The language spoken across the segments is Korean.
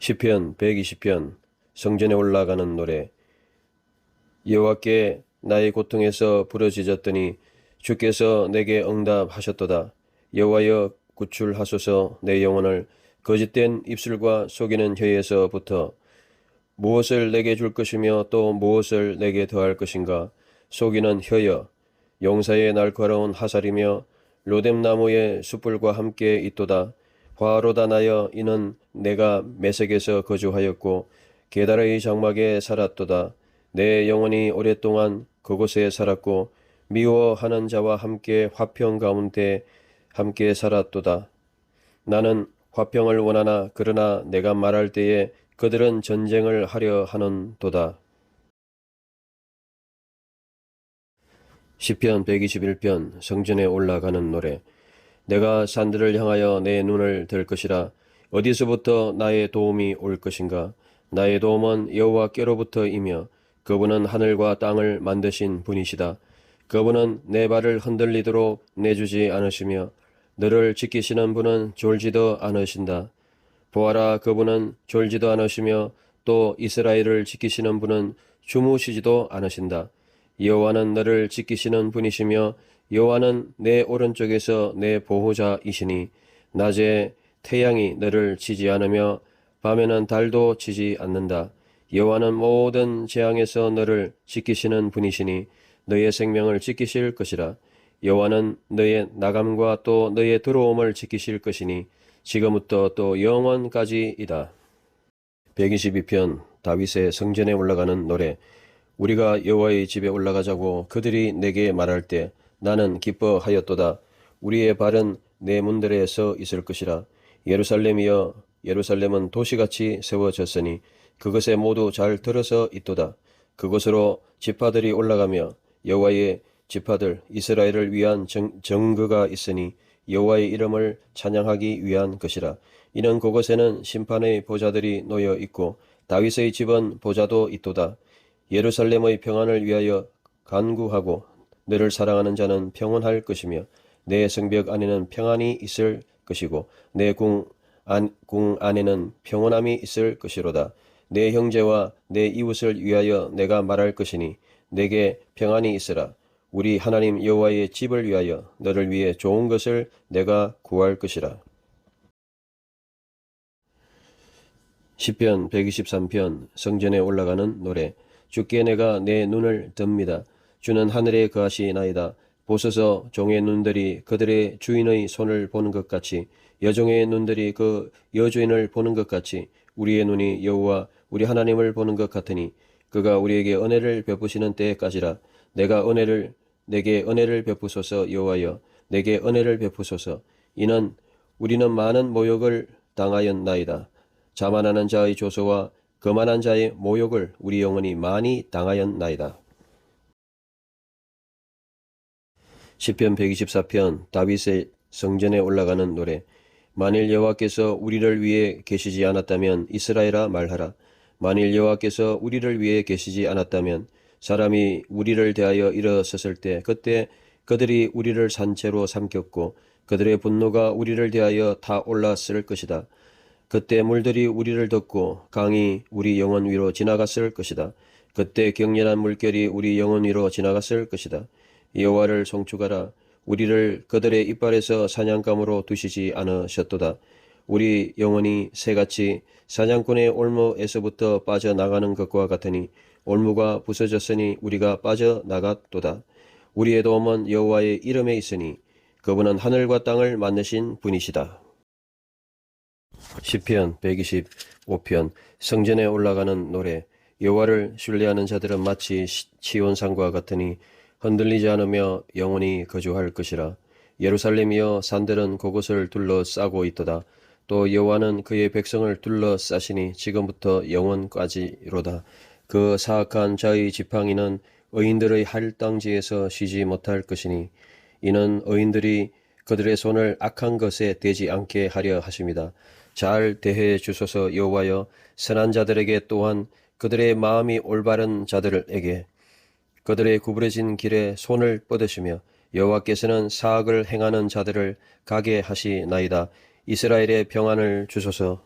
시편 120편 성전에 올라가는 노래. 여호와께 나의 고통에서 부러지졌더니 주께서 내게 응답하셨도다. 여호와여 구출하소서 내 영혼을 거짓된 입술과 속이는 혀에서부터 무엇을 내게 줄 것이며 또 무엇을 내게 더할 것인가? 속이는 혀여 용사의 날카로운 화살이며 로뎀나무의 숯불과 함께 있도다 화로다 나여 이는 내가 메색에서 거주하였고 게다라의 장막에 살았도다. 내 영혼이 오랫동안 그곳에 살았고 미워하는 자와 함께 화평 가운데 함께 살았도다. 나는 화평을 원하나 그러나 내가 말할 때에 그들은 전쟁을 하려 하는도다. 시편 121편 성전에 올라가는 노래 내가 산들을 향하여 내 눈을 들 것이라. 어디서부터 나의 도움이 올 것인가? 나의 도움은 여호와께로부터이며 그분은 하늘과 땅을 만드신 분이시다. 그분은 내 발을 흔들리도록 내주지 않으시며 너를 지키시는 분은 졸지도 않으신다. 보아라 그분은 졸지도 않으시며 또 이스라엘을 지키시는 분은 주무시지도 않으신다. 여호와는 너를 지키시는 분이시며 여호와는 내 오른쪽에서 내 보호자이시니 낮에 태양이 너를 치지 않으며 밤에는 달도 치지 않는다. 여호와는 모든 재앙에서 너를 지키시는 분이시니 너의 생명을 지키실 것이라. 여호와는 너의 나감과 또 너의 들어옴을 지키실 것이니 지금부터 또 영원까지이다. 122편 다윗의 성전에 올라가는 노래 우리가 여호와의 집에 올라가자고 그들이 내게 말할 때 나는 기뻐하였도다. 우리의 발은 내 문들에 서 있을 것이라. 예루살렘이여 예루살렘은 도시같이 세워졌으니 그것에 모두 잘 들어서 있도다. 그곳으로 지파들이 올라가며 여호와의 지파들 이스라엘을 위한 정, 정거가 있으니 여호와의 이름을 찬양하기 위한 것이라. 이는 그곳에는 심판의 보좌들이 놓여 있고 다윗의 집은 보좌도 있도다. 예루살렘의 평안을 위하여 간구하고 너를 사랑하는 자는 평온할 것이며 내 성벽 안에는 평안이 있을 것이고 내궁 안, 궁 안에는 평온함이 있을 것이로다. 내 형제와 내 이웃을 위하여 내가 말할 것이니 내게 평안이 있으라. 우리 하나님 여호와의 집을 위하여 너를 위해 좋은 것을 내가 구할 것이라. 시편 123편 성전에 올라가는 노래 주께 내가 내 눈을 듭니다. 주는 하늘에 거하시나이다. 보소서 종의 눈들이 그들의 주인의 손을 보는 것 같이 여종의 눈들이 그 여주인을 보는 것 같이 우리의 눈이 여호와 우리 하나님을 보는 것 같으니 그가 우리에게 은혜를 베푸시는 때까지라. 내가 은혜를 내게 은혜를 베푸소서 여호와여. 내게 은혜를 베푸소서. 이는 우리는 많은 모욕을 당하였나이다. 자만하는 자의 조소와 거만한 자의 모욕을 우리 영혼이 많이 당하였나이다 시편 124편 다윗의 성전에 올라가는 노래 만일 여호와께서 우리를 위해 계시지 않았다면 이스라엘아 말하라 만일 여호와께서 우리를 위해 계시지 않았다면 사람이 우리를 대하여 일어섰을 때 그때 그들이 우리를 산채로 삼켰고 그들의 분노가 우리를 대하여 다 올랐을 것이다. 그때 물들이 우리를 덮고 강이 우리 영혼 위로 지나갔을 것이다. 그때 격렬한 물결이 우리 영혼 위로 지나갔을 것이다. 여호와를 송축하라. 우리를 그들의 이빨에서 사냥감으로 두시지 않으셨도다. 우리 영혼이 새같이 사냥꾼의 올무에서부터 빠져나가는 것과 같으니 올무가 부서졌으니 우리가 빠져나갔도다. 우리의 도움은 여호와의 이름에 있으니 그분은 하늘과 땅을 만드신 분이시다. 시편 125편 성전에 올라가는 노래 여호와를 신뢰하는 자들은 마치 치온산과 같으니 흔들리지 않으며 영원히 거주할 것이라. 예루살렘이여 산들은 그곳을 둘러싸고 있도다. 또 여호와는 그의 백성을 둘러싸시니 지금부터 영원까지로다. 그 사악한 자의 지팡이는 의인들의 할당지에서 쉬지 못할 것이니 이는 의인들이 그들의 손을 악한 것에 대지 않게 하려 하십니다. 잘 대해 주소서 여호와여 선한 자들에게 또한 그들의 마음이 올바른 자들에게 그들의 구부러진 길에 손을 뻗으시며 여호와께서는 사악을 행하는 자들을 가게 하시나이다. 이스라엘의 평안을 주소서.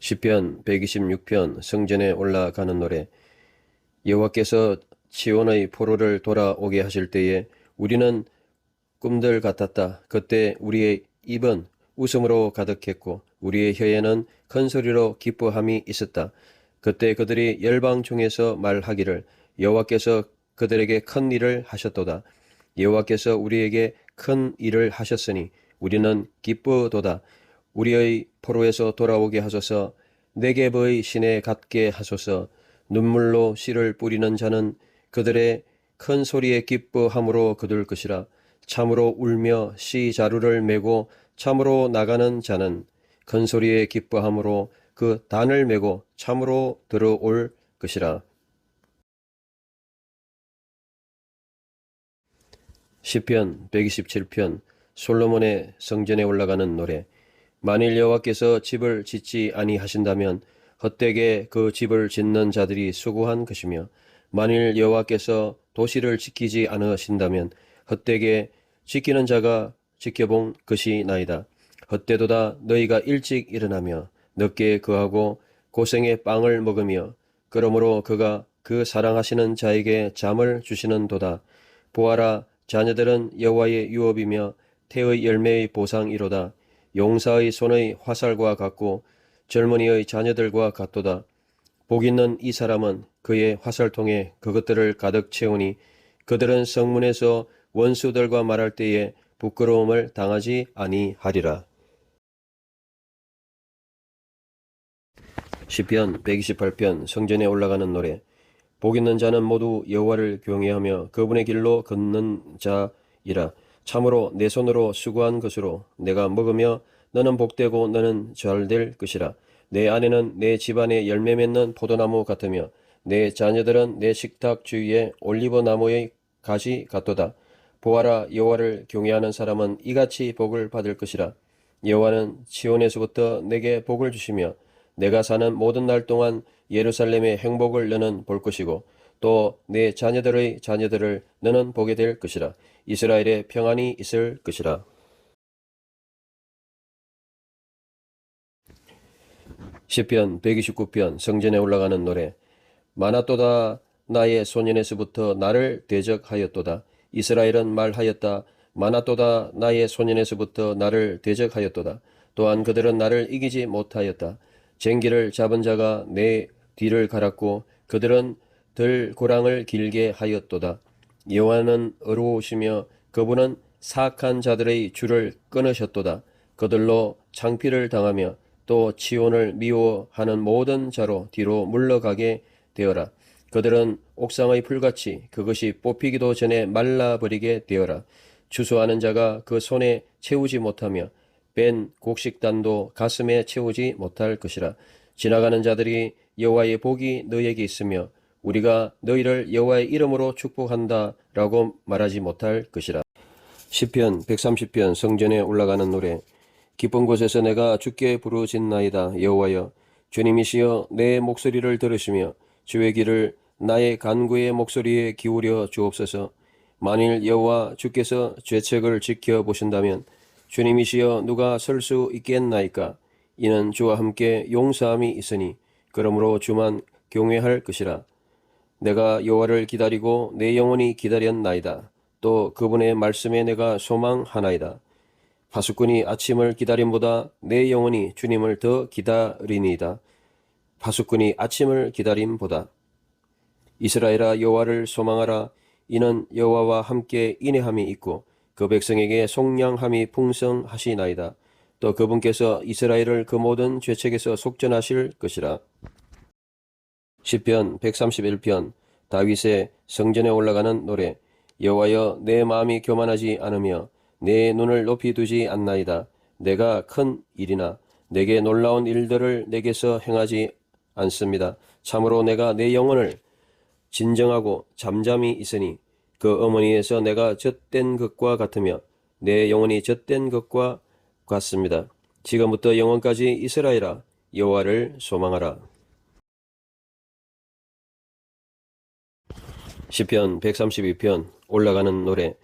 시편 126편 성전에 올라가는 노래 여호와께서 치온의 포로를 돌아오게 하실 때에 우리는 꿈들 같았다. 그때 우리의 입은 웃음으로 가득했고 우리의 혀에는 큰 소리로 기뻐함이 있었다. 그때 그들이 열방 중에서 말하기를 여호와께서 그들에게 큰 일을 하셨도다. 여호와께서 우리에게 큰 일을 하셨으니 우리는 기쁘도다. 우리의 포로에서 돌아오게 하소서 내게의 신에 갖게 하소서 눈물로 씨를 뿌리는 자는 그들의 큰 소리에 기뻐함으로 거둘 것이라 참으로 울며 씨 자루를 메고 참으로 나가는 자는 큰 소리에 기뻐함으로 그 단을 메고 참으로 들어올 것이라 시편 127편 솔로몬의 성전에 올라가는 노래 만일 여호와께서 집을 짓지 아니하신다면 헛되게 그 집을 짓는 자들이 수고한 것이며 만일 여호와께서 도시를 지키지 않으신다면 헛되게 지키는 자가 지켜본 것이 나이다. 헛되도다 너희가 일찍 일어나며 늦게 거하고 고생의 빵을 먹으며 그러므로 그가 그 사랑하시는 자에게 잠을 주시는도다. 보아라 자녀들은 여호와의 유업이며 태의 열매의 보상이로다. 용사의 손의 화살과 같고 젊은이의 자녀들과 같도다. 복 있는 이 사람은 그의 화살통에 그것들을 가득 채우니 그들은 성문에서 원수들과 말할 때에 부끄러움을 당하지 아니하리라. 시편 128편 성전에 올라가는 노래. 복 있는 자는 모두 여호와를 경외하며 그분의 길로 걷는 자이라. 참으로 내 손으로 수고한 것으로 내가 먹으며 너는 복되고 너는 잘 될 것이라. 내 아내는 내 집안에 열매 맺는 포도나무 같으며 내 자녀들은 내 식탁 주위에 올리브 나무의 가지 같도다. 보아라 여호와를 경외하는 사람은 이같이 복을 받을 것이라. 여호와는 치온에서부터 내게 복을 주시며 내가 사는 모든 날 동안 예루살렘의 행복을 너는 볼 것이고 또 내 자녀들의 자녀들을 너는 보게 될 것이라. 이스라엘의 평안이 있을 것이라. 시편 129편 성전에 올라가는 노래. 마나또다 나의 소년에서부터 나를 대적하였도다. 이스라엘은 말하였다. 마나또다 나의 소년에서부터 나를 대적하였도다. 또한 그들은 나를 이기지 못하였다 쟁기를 잡은 자가 내 뒤를 갈았고 그들은 들 고랑을 길게 하였도다 여호와는 어루우시며 그분은 사악한 자들의 줄을 끊으셨도다 그들로 창피를 당하며 또 치온을 미워하는 모든 자로 뒤로 물러가게 되어라. 그들은 옥상의 풀같이 그것이 뽑히기도 전에 말라버리게 되어라. 주소하는 자가 그 손에 채우지 못하며 뺀 곡식단도 가슴에 채우지 못할 것이라. 지나가는 자들이 여호와의 복이 너에게 있으며 우리가 너희를 여호와의 이름으로 축복한다라고 말하지 못할 것이라. 시편 130편 성전에 올라가는 노래 기쁜 곳에서 내가 주께 부르짖나이다 여호와여 주님이시여 내 목소리를 들으시며 주의 길을 나의 간구의 목소리에 기울여 주옵소서 만일 여호와 주께서 죄책을 지켜 보신다면 주님이시여 누가 설 수 있겠나이까? 이는 주와 함께 용서함이 있으니 그러므로 주만 경외할 것이라. 내가 여호와를 기다리고 내 영혼이 기다렸나이다. 또 그분의 말씀에 내가 소망하나이다. 파수꾼이 아침을 기다림보다 내 영혼이 주님을 더 기다리니이다. 파수꾼이 아침을 기다림보다. 이스라엘아 여호와를 소망하라. 이는 여호와와 함께 인내함이 있고 그 백성에게 속량함이 풍성하시나이다. 또 그분께서 이스라엘을 그 모든 죄책에서 속전하실 것이라. 시편 131편 다윗의 성전에 올라가는 노래 여호와여 내 마음이 교만하지 않으며 내 눈을 높이 두지 않나이다. 내가 큰 일이나 내게 놀라운 일들을 내게서 행하지 않습니다. 참으로 내가 내 영혼을 진정하고 잠잠히 있으니 그 어머니에서 내가 젖된 것과 같으며 내 영혼이 젖된 것과 같습니다. 지금부터 영원까지 이스라엘아 여호와를 소망하라. 시편 132편 올라가는 노래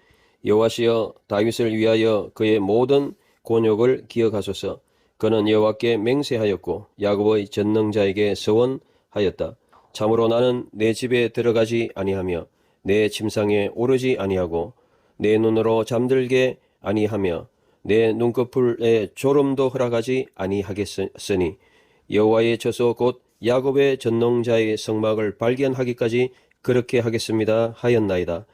여호와시여 다윗을 위하여 그의 모든 곤욕을 기억하소서 그는 여호와께 맹세하였고 야곱의 전능자에게 서원하였다. 참으로 나는 내 집에 들어가지 아니하며 내 침상에 오르지 아니하고 내 눈으로 잠들게 아니하며 내 눈꺼풀에 졸음도 허락하지 아니하겠으니 여호와의 저소 곧 야곱의 전능자의 성막을 발견하기까지 그렇게 하겠습니다 하였나이다.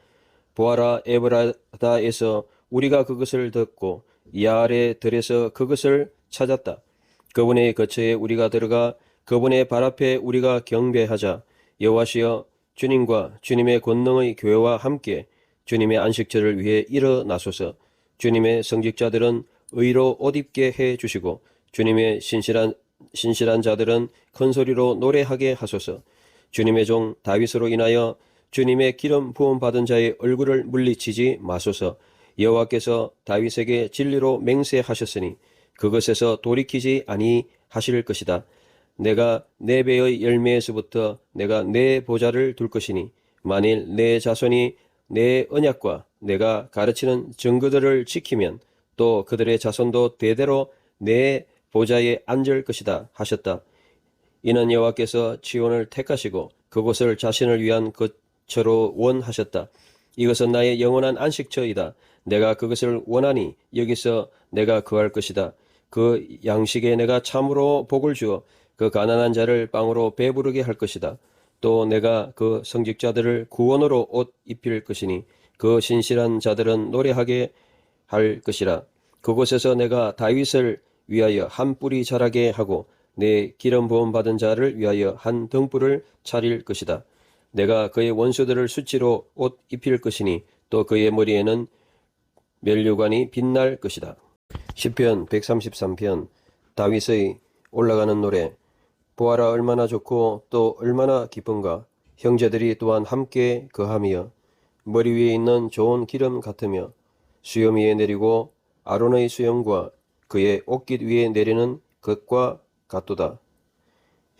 보아라 에브라다에서 우리가 그것을 듣고 야알의 들에서 그것을 찾았다. 그분의 거처에 우리가 들어가 그분의 발 앞에 우리가 경배하자 여호와시여 주님과 주님의 권능의 교회와 함께 주님의 안식처를 위해 일어나소서. 주님의 성직자들은 의로 옷 입게 해 주시고 주님의 신실한 신실한 자들은 큰 소리로 노래하게 하소서. 주님의 종 다윗으로 인하여 주님의 기름 부음 받은 자의 얼굴을 물리치지 마소서. 여호와께서 다윗에게 진리로 맹세하셨으니 그것에서 돌이키지 아니하실 것이다 내가 내 배의 열매에서부터 내가 내 보좌를 둘 것이니 만일 내 자손이 내 언약과 내가 가르치는 증거들을 지키면 또 그들의 자손도 대대로 내 보좌에 앉을 것이다 하셨다. 이는 여호와께서 지온을 택하시고 그곳을 자신을 위한 것처로 원하셨다. 이것은 나의 영원한 안식처이다. 내가 그것을 원하니 여기서 내가 거할 것이다. 그 양식에 내가 참으로 복을 주어 그 가난한 자를 빵으로 배부르게 할 것이다. 또 내가 그 성직자들을 구원으로 옷 입힐 것이니 그 신실한 자들은 노래하게 할 것이라. 그곳에서 내가 다윗을 위하여 한 뿔이 자라게 하고 내 기름 부음 받은 자를 위하여 한 등불을 차릴 것이다. 내가 그의 원수들을 수치로 옷 입힐 것이니 또 그의 머리에는 멸류관이 빛날 것이다. 시편 133편 다윗의 올라가는 노래 보아라 얼마나 좋고 또 얼마나 기쁜가 형제들이 또한 함께 거하며 머리 위에 있는 좋은 기름 같으며 수염 위에 내리고 아론의 수염과 그의 옷깃 위에 내리는 것과 같도다.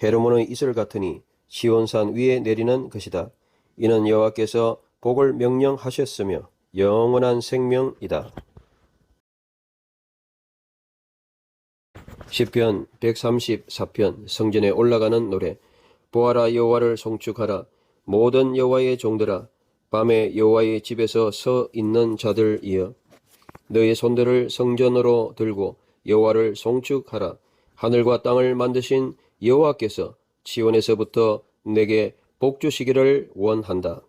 헤르몬의 이슬 같으니 시온산 위에 내리는 것이다. 이는 여호와께서 복을 명령하셨으며 영원한 생명이다. 시편 134편 성전에 올라가는 노래 보아라 여호와를 송축하라 모든 여호와의 종들아 밤에 여호와의 집에서 서 있는 자들이여 너의 손들을 성전으로 들고 여호와를 송축하라 하늘과 땅을 만드신 여호와께서 지원에서부터 내게 복 주시기를 원한다.